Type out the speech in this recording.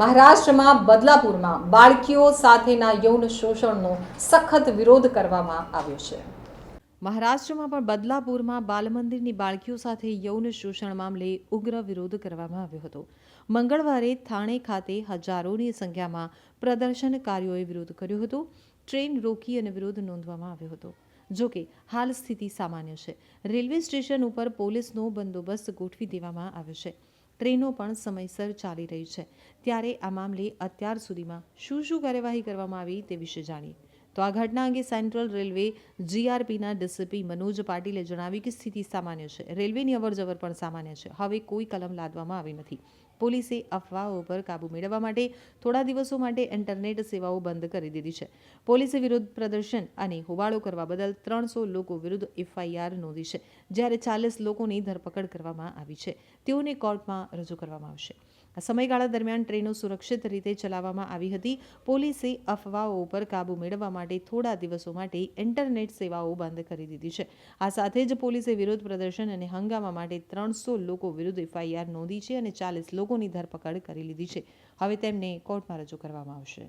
મહારાષ્ટ્રમાં બદલાપુરમાં બાળકીઓ સાથેના યૌન શોષણનો સખત વિરોધ કરવામાં આવ્યો છે. મહારાષ્ટ્રમાં પણ બદલાપુરમાં બાલમંદિરની બાળકીઓ સાથે યૌન શોષણ મામલે ઉગ્ર વિરોધ કરવામાં આવ્યો હતો. મંગળવારે થાણે ખાતે હજારોની સંખ્યામાં પ્રદર્શનકારીઓએ વિરોધ કર્યો હતો. ટ્રેન રોકી અને વિરોધ નોંધવામાં આવ્યો હતો. જોકે હાલ સ્થિતિ સામાન્ય છે. રેલવે સ્ટેશન ઉપર પોલીસનો બંદોબસ્ત ગોઠવી દેવામાં આવ્યો છે. ટ્રેનો પણ સમયસર ચાલી રહી છે. ત્યારે આ મામલે અત્યાર સુધીમાં શું શું કાર્યવાહી કરવામાં આવી તે વિશે જાણીએ. તો આ ઘટના અંગે સેન્ટ્રલ રેલવે જીઆરપીના ડીસીપી મનોજ પાટીલે જણાવ્યું કે સ્થિતિ સામાન્ય છે. રેલવેની અવરજવર પણ સામાન્ય છે. હવે કોઈ કલમ લાદવામાં આવી નથી. પોલીસે અફવાઓ પર કાબૂ મેળવવા માટે થોડા દિવસો માટે ઇન્ટરનેટ સેવાઓ બંધ કરી દીધી છે. પોલીસે વિરોધ પ્રદર્શન અને હોબાળો કરવા બદલ ત્રણસો લોકો વિરુદ્ધ એફઆઈઆર નોંધી છે. જ્યારે ચાલીસ લોકોની ધરપકડ કરવામાં આવી છે. તેઓને કોર્ટમાં રજૂ કરવામાં આવશે. આ સમયગાળા દરમિયાન ટ્રેનો સુરક્ષિત રીતે ચલાવવામાં આવી હતી. પોલીસે અફવાઓ પર કાબૂ મેળવવા માટે થોડા દિવસો માટે ઇન્ટરનેટ સેવાઓ બંધ કરી દીધી છે. આ સાથે જ પોલીસે વિરોધ પ્રદર્શન અને હંગામા માટે ત્રણસો લોકો વિરુદ્ધ એફઆઈઆર નોંધી છે અને ચાલીસ લોકોની ધરપકડ કરી લીધી છે. હવે તેમને કોર્ટમાં રજૂ કરવામાં આવશે.